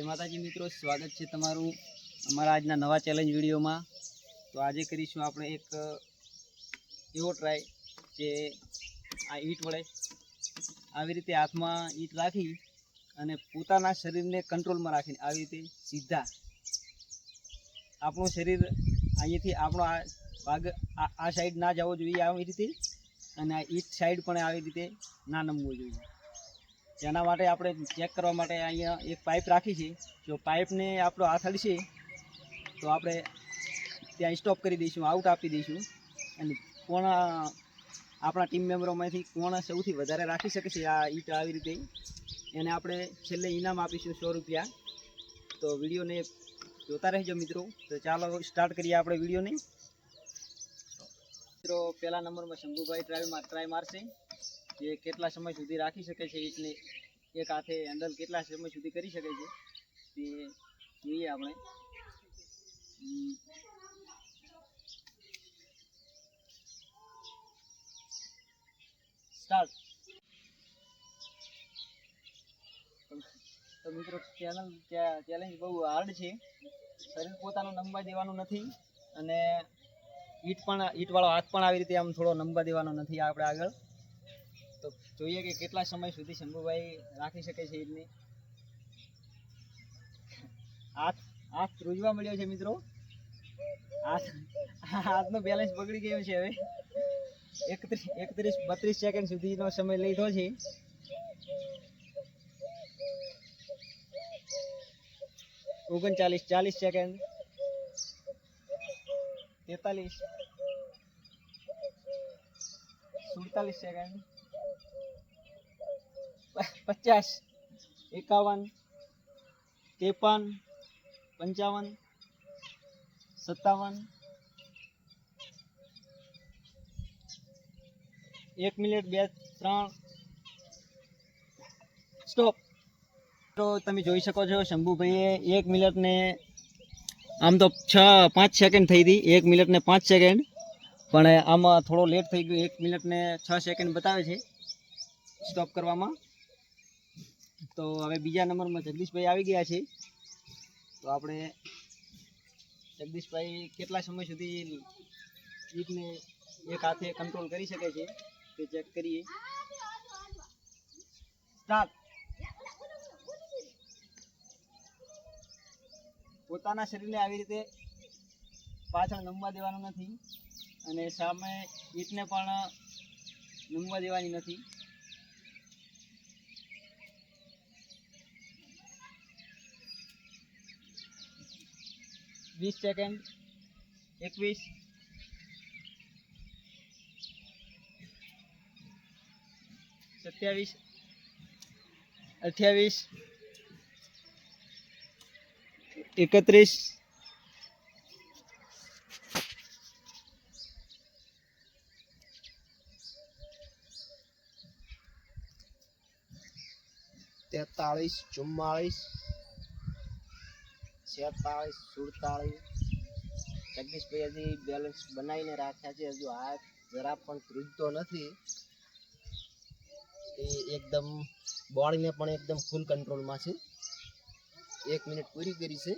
જય માતાજી મિત્રો, સ્વાગત છે તમારું અમારા આજના નવા ચેલેન્જ વિડીયોમાં. તો આજે કરીશું આપણે એક એવો ટ્રાય જે આ ઈંટ વડે આવી રીતે હાથમાં ઈંટ રાખી અને પોતાના શરીરને કંટ્રોલમાં રાખીને આવી રીતે સીધા આપણું શરીર અહીંયાથી આપણો આ ભાગ, આ સાઈડ ના જવો જોઈએ આવી રીતે અને આ ઈટ સાઈડ પણ આવી રીતે ના નમવું જોઈએ. જેના માટે આપણે ચેક કરવા માટે અહીંયા એક પાઇપ રાખી છે. જો પાઇપને આપણો હાથ અડશે તો આપણે ત્યાં સ્ટોપ કરી દઈશું આઉટ આપી દઈશું. અને કોણ આપણા ટીમ મેમ્બરોમાંથી કોણ સૌથી વધારે રાખી શકે છે આ ઈટ આવી રીતે? એને આપણે છેલ્લે ઇનામ આપીશું સો રૂપિયા. તો વિડીયોને જોતા રહેજો મિત્રો. તો ચાલો સ્ટાર્ટ કરીએ આપણે વિડીયોને. મિત્રો પહેલા નંબરમાં શંભુભાઈ ટ્રાય ટ્રાય મારશે. જે કેટલા સમય સુધી રાખી શકે છે ઈટને, એક હાથે હેન્ડલ કેટલા સમય સુધી કરી શકે છે, તે જોઈએ આપણે. સ્ટાર્ટ તો મિત્રો ચેનલ ચેલેન્જ બહુ હાર્ડ છે. શરીર પોતાનું નંબર દેવાનું નથી અને ઈટ પણ, ઈટવાળો હાથ પણ આવી રીતે આમ થોડો નંબર દેવાનો નથી આપણે આગળ. તો જોઈએ કે કેટલા સમય સુધી શંભુભાઈ રાખી શકે છે ઈટને હાથ હાથ ધ્રુજવા મળ્યો છે મિત્રો. હાથ, હાથનો બેલેન્સ બગડી ગયો છે હવે. એકત્રીસ એકત્રીસ, બત્રીસ સેકન્ડ સુધીનો સમય લીધો છે. ઓગણચાલીસ, ચાલીસ સેકન્ડ તેતાલીસ. સુડતાલીસ સેકન્ડ પચાસ, એકાવન, ત્રેપન, પંચાવન, સત્તાવન, એક મિનિટ, બે, ત્રણ. સ્ટોપ તો તમે જોઈ શકો છો, શંભુભાઈએ એક મિનિટને, આમ તો છ, પાંચ સેકન્ડ થઈ હતી, એક મિનિટને પાંચ સેકન્ડ પણ આમાં થોડો લેટ થઈ ગયો, એક મિનિટને છ સેકન્ડ બતાવે છે. સ્ટોપ કરવામાં. તો હવે બીજા નંબરમાં જગદીશભાઈ આવી ગયા છે. તો આપણે જગદીશભાઈ કેટલા સમય સુધી ઈટને એક હાથે કંટ્રોલ કરી શકે છે તે ચેક કરીએ. સ્ટાર્ટ. પોતાના શરીરને આવી રીતે પાછળ નમવા દેવાનું નથી અને સામે ઈટને પણ નમવા દેવાની નથી. વીસ સેકન્ડ એકવીસ. સત્યાવીસ. અઠ્યાવીસ. એકત્રીસ. તેતાળીસ ચુમ્માળીસ. છેતાળીસ, સુડતાળીસ જગદીશભાઈ હજી બેલેન્સ બનાવીને રાખ્યા છે. હજુ હાથ જરા પણ ધ્રુજતો નથી. એ એકદમ બોડીને પણ એકદમ ફૂલ કંટ્રોલમાં છે. એક મિનિટ પૂરી કરી છે.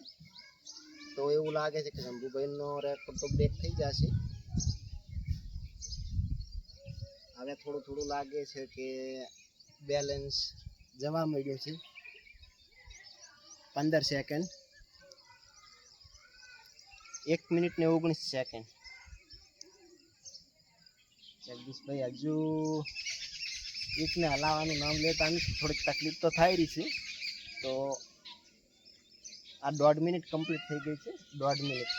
તો એવું લાગે છે કે શંભુભાઈનો રેકોર્ડ તો બ્રેક થઈ જશે. હવે થોડું થોડું લાગે છે કે બેલેન્સ જવા મળ્યું છે. પંદર સેકન્ડ એક મિનિટ ને ઓગણીસ સેકન્ડ જગદીશભાઈ હજુ એકને હલાવવાનું નામ લેતા નથી. થોડીક તકલીફ તો થાય રહી છે. તો આ દોઢ મિનિટ કમ્પ્લીટ થઈ ગઈ છે. દોઢ મિનિટ.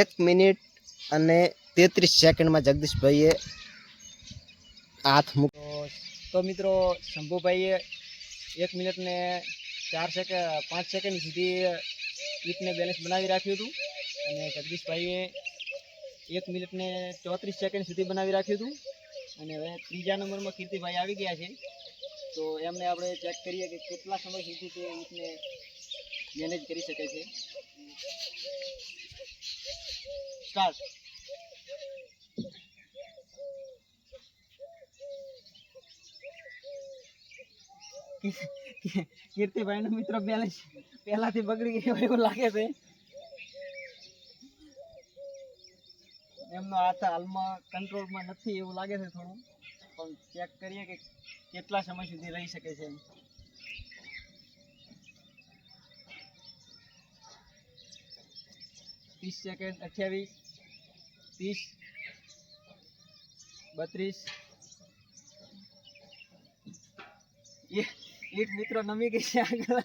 એક મિનિટ અને તેત્રીસ સેકન્ડમાં જગદીશભાઈએ હાથ મૂકો તો મિત્રો શંભુભાઈએ એક મિનિટ ને ચાર સેકન્ડ પાંચ સેકન્ડ સુધી ઈટને બેલેન્સ બનાવી રાખ્યું હતું. અને જગદીશભાઈએ એક મિનિટને ચોત્રીસ સેકન્ડ સુધી બનાવી રાખ્યું હતું. અને હવે ત્રીજા નંબરમાં કીર્તિભાઈ આવી ગયા છે. તો એમને આપણે ચેક કરીએ કે કેટલા સમય સુધી તે ઈટને મેનેજ કરી શકે છે. સ્ટાર્ટ કીર્તિભાઈ નો મિત્ર બેલેન્સ પહેલાથી બગડી ગયો એવું લાગે છે. એમનો હાથ હાલમાં કંટ્રોલમાં નથી એવું લાગે છે થોડું. પણ ચેક કરીએ કે કેટલા સમય સુધી રહી શકે છે ત્રીસ સેકન્ડ અઠ્યાવીસ, ત્રીસ, બત્રીસ. એ- એક મિત્રો નમી ગઈ છે આગળ.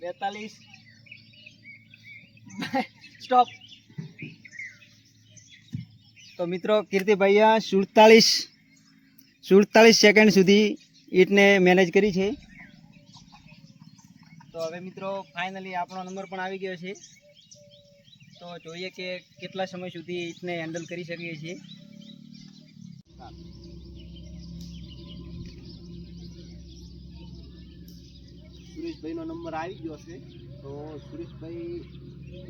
બેતાલીસ. સ્ટોપ તો મિત્રો કીર્તિભાઈએ સુડતાલીસ સુડતાલીસ સેકન્ડ સુધી ઈટને મેનેજ કરી છે. તો હવે મિત્રો ફાઇનલી આપણો નંબર પણ આવી ગયો છે. તો જોઈએ કે કેટલા સમય સુધી ઈટને હેન્ડલ કરી શકીએ છીએ. સુરેશભાઈનો નંબર આવી ગયો છે. તો સુરેશભાઈ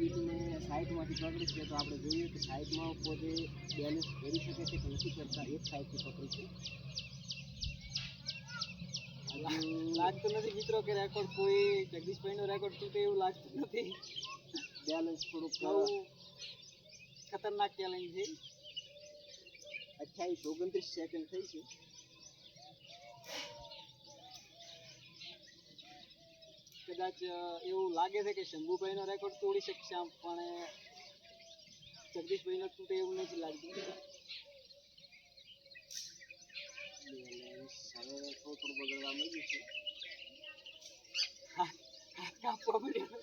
ઈટને સાઈડમાંથી પકડી છે તો આપણે જોઈએ કે સાઈડમાં પોતે બેલેન્સ કરી શકે છે કે નથી કરતા? એક સાઈડથી પકડી છે. લાગતું નથી મિત્રો કે રેકોર્ડ કોઈ જગદીશભાઈનો રેકોર્ડ તૂટે એવું લાગતું નથી. બેલેન્સ થોડુંક ખતરનાક ચેલેન્જ છે. અઠ્યાવીસ ઓગણત્રીસ સેકન્ડ થઈ છે. કદાચ એવું લાગે છે કે શંભુભાઈનો રેકોર્ડ તોડી શકશે આમ, પણ જગદીશભાઈનો તૂટે એવું નથી લાગતું. હવે થોડું થોડું બગડવા મળ્યું છે હાથ કાપવા મળ્યો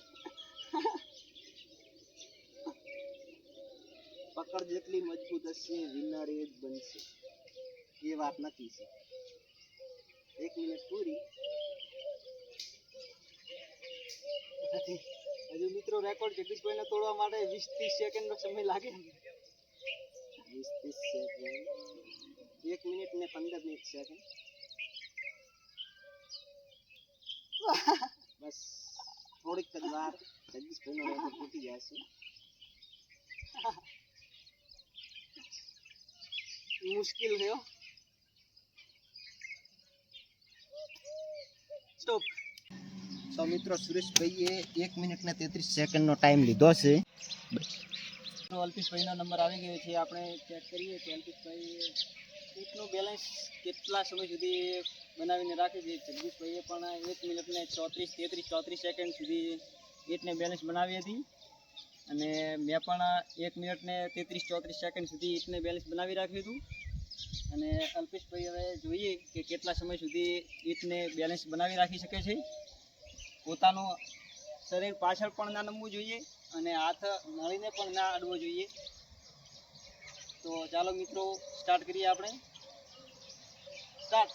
પકડ જેટલી મજબૂત હશે વિનર એ જ બનશે એ વાત નક્કી છે એક મિનિટ પૂરી હજુ મિત્રો રેકોર્ડ જગદીશભાઈને તોડવા માટે વીસ ત્રીસ સેકન્ડનો સમય લાગે વીસ ત્રીસ સેકન્ડ એક મિનિટ ને પંદર મિનિટ સેકન્ડ બસ થોડીક જ વાર જગદીશભાઈનો રેકોર્ડ તૂટી જશે મુશ્કેલ થયો સ્ટોપ તો મિત્રો સુરેશભાઈએ એક મિનિટ ને તેત્રીસ સેકન્ડનો ટાઈમ લીધો છે. અલ્પેશભાઈનો નંબર આવી ગયો છે. આપણે ચેક કરીએ કે અલ્પેશભાઈ ઈટનું બેલેન્સ કેટલા સમય સુધી બનાવીને રાખે છે. જગદીશભાઈએ પણ એક મિનિટને ચોત્રીસ તેત્રીસ ચોત્રીસ સેકન્ડ સુધી એટને બેલેન્સ બનાવી હતી. અને મેં પણ એક મિનિટને તેત્રીસ ચોત્રીસ સેકન્ડ સુધી ઈટને બેલેન્સ બનાવી રાખ્યું હતું. અને અલ્પેશભાઈ હવે જોઈએ કે કેટલા સમય સુધી ઈટને બેલેન્સ બનાવી રાખી શકે છે. પોતાનું શરીર પાછળ પણ ના નમવું જોઈએ અને હાથ નળીને પણ ના અડવો જોઈએ. તો ચાલો મિત્રો સ્ટાર્ટ કરીએ આપણે. સ્ટાર્ટ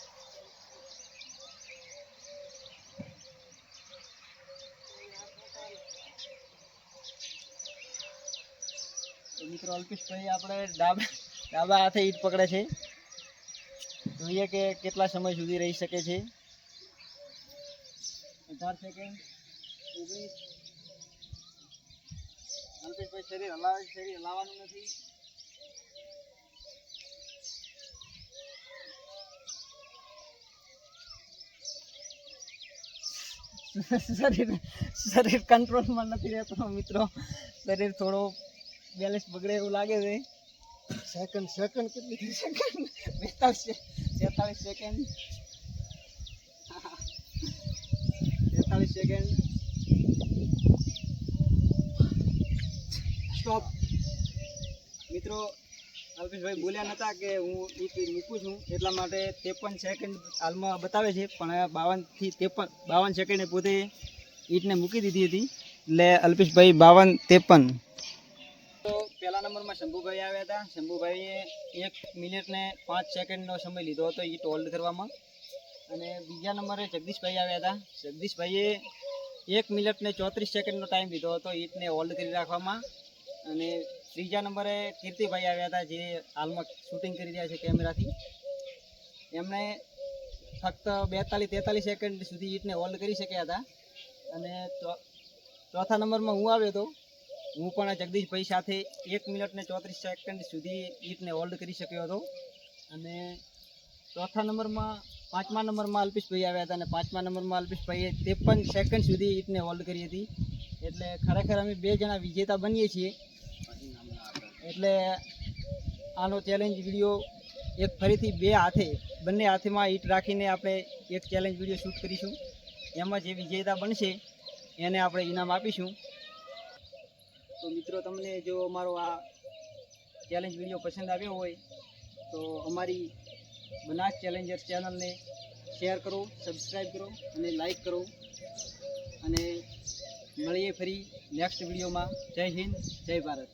મિત્રો અલ્પેશભાઈ આપણે ડાબા ડાબા હાથે ઈટ પકડે છે. જોઈએ કે કેટલા સમય સુધી રહી શકે છે. અઢાર સેકન્ડ ઓગણીસ. અલ્પેશભાઈ શરીર હલાવે શરીર હલાવવાનું નથી. શરીર શરીર કંટ્રોલમાં નથી રહેતો, મિત્રો. શરીર થોડો બેલેન્સ બગડે એવું લાગે છે. સેકન્ડ સેકન્ડ કેટલી થઈ સેકન્ડ બેતાલીસ તેતાલીસ સેકન્ડ તેતાલીસ સેકન્ડ સ્ટોપ મિત્રો અલ્પેશભાઈ બોલ્યા નતા કે હું ઈટ મૂકું છું એટલા માટે ત્રેપન સેકન્ડ હાલમાં બતાવે છે પણ બાવનથી ત્રેપન બાવન સેકન્ડે પોતે ઈટને મૂકી દીધી હતી. એટલે અલ્પેશભાઈ બાવન ત્રેપન. નંબરમાં શંભુભાઈ આવ્યા હતા. શંભુભાઈએ એક મિનિટને પાંચ સેકન્ડનો સમય લીધો હતો ઈટ ટોલ્ડ કરવામાં. અને બીજા નંબરે જગદીશભાઈ આવ્યા હતા. જગદીશભાઈએ એક મિનિટને ચોત્રીસ સેકન્ડનો ટાઈમ લીધો હતો ઈટને હોલ્ડ કરી રાખવામાં. અને ત્રીજા નંબરે કીર્તિભાઈ આવ્યા હતા જે હાલમાં શૂટિંગ કરી રહ્યા છે કેમેરાથી એમણે ફક્ત બેતાલીસ તેતાલીસ સેકન્ડ સુધી ઈટને હોલ્ડ કરી શક્યા હતા. અને ચોથા નંબરમાં હું આવ્યો હતો હું પણ જગદીશભાઈ સાથે એક મિનિટ ને ચોત્રીસ સેકન્ડ સુધી ઈટને હોલ્ડ કરી શક્યો હતો. અને ચોથા નંબરમાં, પાંચમા નંબરમાં અલ્પેશભાઈ આવ્યા હતા અને પાંચમા નંબરમાં અલ્પેશભાઈએ ત્રેપન સેકન્ડ સુધી ઈટને હોલ્ડ કરી હતી. એટલે ખરેખર અમે બે જણા વિજેતા બનીએ છીએ. એટલે આનો ચેલેન્જ વીડિયો એક ફરીથી બે હાથે, બંને હાથેમાં ઈટ રાખીને આપણે એક ચેલેન્જ વીડિયો શૂટ કરીશું. એમાં જે વિજેતા બનશે, એને આપણે ઇનામ આપીશું. તો મિત્રો, તમને જો અમારો આ ચેલેન્જ વીડિયો પસંદ આવ્યો હોય, તો અમારી બનાસ ચેલેન્જર ચેનલને શેર કરો સબસ્ક્રાઈબ કરો અને લાઈક કરો. અને મળીએ ફરી નેક્સ્ટ વિડીયોમાં જય હિન્દ, જય ભારત.